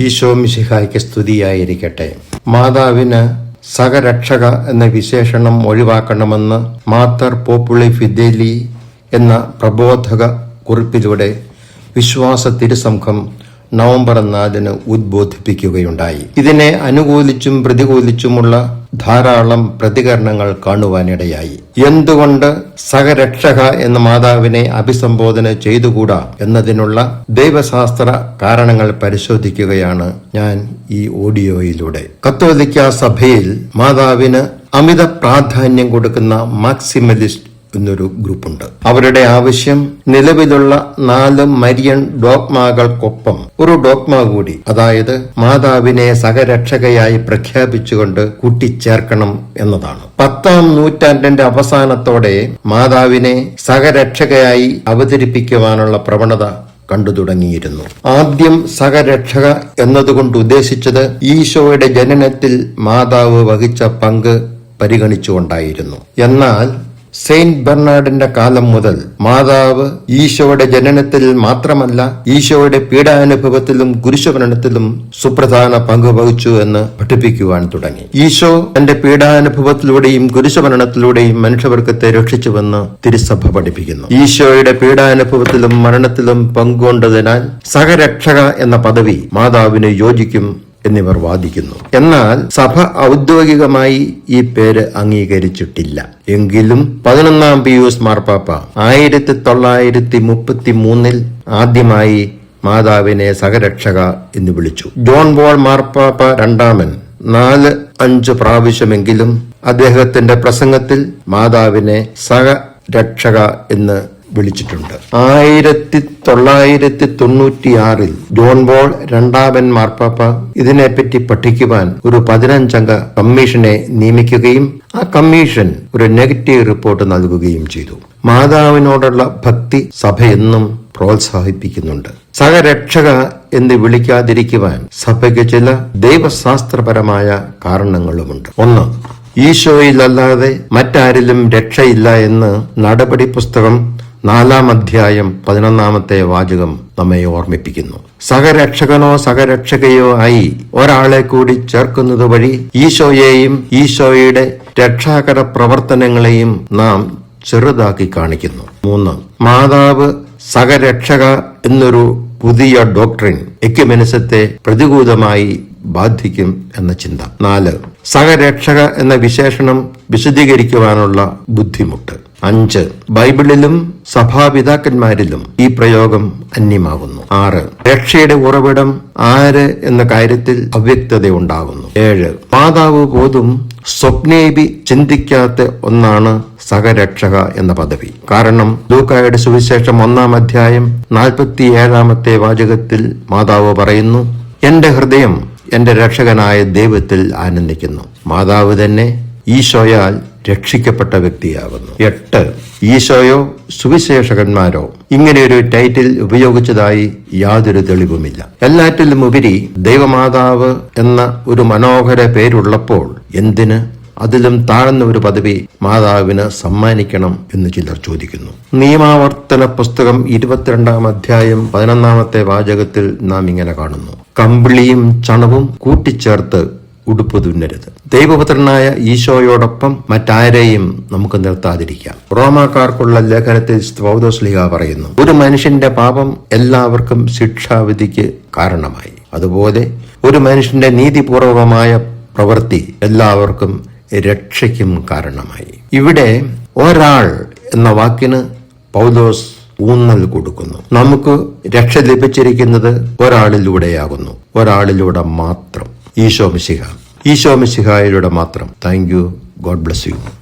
ഈശോ മിശിഹായ്ക്ക് സ്തുതിയായിരിക്കട്ടെ. മാതാവിന് സഹരക്ഷക എന്ന വിശേഷണം ഒഴിവാക്കണമെന്ന് മാത്തർ പോപ്പുളി ഫിദേലി എന്ന പ്രബോധക കുറിപ്പിലൂടെ വിശ്വാസ തിരുസംഘം നവംബർ നാലിന് ഉദ്ബോധിപ്പിക്കുകയുണ്ടായി. ഇതിനെ അനുകൂലിച്ചും പ്രതികൂലിച്ചുമുള്ള ധാരാളം പ്രതികരണങ്ങൾ കാണുവാനിടയായി. എന്തുകൊണ്ട് സഹരക്ഷക എന്ന മാതാവിനെ അഭിസംബോധന ചെയ്തുകൂടാ എന്നതിനുള്ള ദൈവശാസ്ത്ര കാരണങ്ങൾ പരിശോധിക്കുകയാണ് ഞാൻ ഈ ഓഡിയോയിലൂടെ. കത്തോലിക്ക സഭയിൽ മാതാവിന് അമിത പ്രാധാന്യം കൊടുക്കുന്ന മാക്സിമലിസ്റ്റ് എന്നൊരു ഗ്രൂപ്പുണ്ട്. അവരുടെ ആവശ്യം നിലവിലുള്ള നാല് മരിയൻ ഡോക്മാകൾക്കൊപ്പം ഒരു ഡോക്മ കൂടി അതായത് മാതാവിനെ സഹരക്ഷകയായി പ്രഖ്യാപിച്ചുകൊണ്ട് കൂട്ടിച്ചേർക്കണം എന്നതാണ്. പത്താം നൂറ്റാണ്ടിന്റെ അവസാനത്തോടെ മാതാവിനെ സഹരക്ഷകയായി അവതരിപ്പിക്കുവാനുള്ള പ്രവണത കണ്ടു തുടങ്ങിയിരുന്നു. ആദ്യം സഹരക്ഷക എന്നതുകൊണ്ട് ഉദ്ദേശിച്ചത് ഈശോയുടെ ജനനത്തിൽ മാതാവ് വഹിച്ച പങ്ക് പരിഗണിച്ചുകൊണ്ടായിരുന്നു. എന്നാൽ സെയിന്റ് ബെർണാഡിന്റെ കാലം മുതൽ മാതാവ് ഈശോയുടെ ജനനത്തിൽ മാത്രമല്ല ഈശോയുടെ പീഡാനുഭവത്തിലും കുരിശുമരണത്തിലും സുപ്രധാന പങ്ക് വഹിച്ചു എന്ന് പഠിപ്പിക്കുവാൻ തുടങ്ങി. ഈശോ തന്റെ പീഡാനുഭവത്തിലൂടെയും കുരിശുമരണത്തിലൂടെയും മനുഷ്യവർഗത്തെ രക്ഷിച്ചുവെന്ന് തിരുസഭ പഠിപ്പിക്കുന്നു. ഈശോയുടെ പീഡാനുഭവത്തിലും മരണത്തിലും പങ്കുകൊണ്ടതിനാൽ സഹരക്ഷക എന്ന പദവി മാതാവിന് യോജിക്കും എന്നിവർ വാദിക്കുന്നു. എന്നാൽ സഭ ഔദ്യോഗികമായി ഈ പേര് അംഗീകരിച്ചിട്ടില്ല. എങ്കിലും പതിനൊന്നാം പിയൂസ് മാർപ്പാപ്പ ആയിരത്തി തൊള്ളായിരത്തി മുപ്പത്തി മൂന്നിൽ ആദ്യമായി മാതാവിനെ സഹരക്ഷക എന്ന് വിളിച്ചു. ജോൺ ബോൾ മാർപ്പാപ്പ രണ്ടാമൻ. നാല് അഞ്ച് പ്രാവശ്യമെങ്കിലും അദ്ദേഹത്തിന്റെ പ്രസംഗത്തിൽ മാതാവിനെ സഹരക്ഷക എന്ന് വിളിച്ചിട്ടുണ്ട്. ആയിരത്തി തൊള്ളായിരത്തി തൊണ്ണൂറ്റിയാറിൽ ജോൺ ബോൾ രണ്ടാമൻ മാർപ്പാപ്പ ഇതിനെപ്പറ്റി പഠിക്കുവാൻ ഒരു പതിനഞ്ചംഗ കമ്മീഷനെ നിയമിക്കുകയും ആ കമ്മീഷൻ ഒരു നെഗറ്റീവ് റിപ്പോർട്ട് നൽകുകയും ചെയ്തു. മാതാവിനോടുള്ള ഭക്തി സഭയെന്നും പ്രോത്സാഹിപ്പിക്കുന്നുണ്ട്. സഹരക്ഷക എന്ന് വിളിക്കാതിരിക്കുവാൻ സഭയ്ക്ക് ചില ദൈവശാസ്ത്രപരമായ കാരണങ്ങളുമുണ്ട്. ഒന്ന് ഈശോയിലല്ലാതെ മറ്റാരിലും രക്ഷയില്ല എന്ന് നടപടി പുസ്തകം നാലാം അധ്യായം പതിനൊന്നാമത്തെ വാചകം നമ്മെ ഓർമ്മിപ്പിക്കുന്നു. സഹരക്ഷകനോ സഹരക്ഷകയോ ആയി ഒരാളെ കൂടി ചേർക്കുന്നത് വഴി ഈശോയെയും ഈശോയുടെ രക്ഷാകര പ്രവർത്തനങ്ങളെയും നാം ചെറുതാക്കി കാണിക്കുന്നു. മൂന്ന് മാതാവ് സഹരക്ഷക എന്നൊരു പുതിയ ഡോക്ട്രിൻ എക്യുമെനിസത്തെ പ്രതികൂലമായി ബാധിക്കും എന്ന ചിന്ത. നാല് സഹരക്ഷക എന്ന വിശേഷണം വിശദീകരിക്കുവാനുള്ള ബുദ്ധിമുട്ട്. അഞ്ച്. ബൈബിളിലും സഭാപിതാക്കന്മാരിലും ഈ പ്രയോഗം അന്യമാകുന്നു. ആറ്. രക്ഷയുടെ ഉറവിടം ആര് എന്ന കാര്യത്തിൽ അവ്യക്തത ഉണ്ടാകുന്നു ഏഴ്. മാതാവ് പോതും സ്വപ്നേബി ചിന്തിക്കാത്ത ഒന്നാണ് സഹരക്ഷക എന്ന പദവി. കാരണം ലൂക്കായുടെ സുവിശേഷം ഒന്നാം അധ്യായം നാൽപ്പത്തി ഏഴാമത്തെ വാചകത്തിൽ മാതാവ് പറയുന്നു എന്റെ ഹൃദയം എന്റെ രക്ഷകനായ ദൈവത്തിൽ ആനന്ദിക്കുന്നു. മാതാവ് തന്നെ ഈശോയാൽ രക്ഷിക്കപ്പെട്ട വ്യക്തിയാകുന്നു എട്ട്. ഈശോയോ സുവിശേഷകന്മാരോ? ഇങ്ങനെയൊരു ടൈറ്റിൽ ഉപയോഗിച്ചതായി യാതൊരു തെളിവുമില്ല. എല്ലാറ്റിലും ഉപരി ദൈവമാതാവ് എന്ന ഒരു മനോഹര പേരുള്ളപ്പോൾ എന്തിന്? അതിലും താഴ്ന്ന ഒരു പദവി മാതാവിന് സമ്മാനിക്കണം എന്ന് ചിലർ ചോദിക്കുന്നു. നിയമാവർത്തന പുസ്തകം ഇരുപത്തിരണ്ടാം അധ്യായം പതിനൊന്നാമത്തെ വാചകത്തിൽ നാം ഇങ്ങനെ കാണുന്നു. കമ്പിളിയും ചണവും കൂട്ടിച്ചേർത്ത് ഉടുപ്പ് തുന്നരുത് ദൈവപുത്രനായ ഈശോയോടൊപ്പം മറ്റാരെയും നമുക്ക് നിർത്താതിരിക്കാം. റോമാക്കാർക്കുള്ള ലേഖനത്തിൽ പൗദോസ്ലിഹ പറയുന്നു ഒരു മനുഷ്യന്റെ പാപം എല്ലാവർക്കും ശിക്ഷാവിധിക്ക് കാരണമായി. അതുപോലെ ഒരു മനുഷ്യന്റെ നീതിപൂർവകമായ പ്രവൃത്തി എല്ലാവർക്കും രക്ഷയ്ക്കും കാരണമായി. ഇവിടെ ഒരാൾ എന്ന വാക്കിന് പൗലോസ് ഊന്നൽ കൊടുക്കുന്നു. നമുക്ക് രക്ഷ ലഭിച്ചിരിക്കുന്നത് ഒരാളിലൂടെയാകുന്നു ഒരാളിലൂടെ മാത്രം. ഈശോ മിശിഹ ഈശോ മിശിഹായിലൂടെ മാത്രം. Thank you god bless you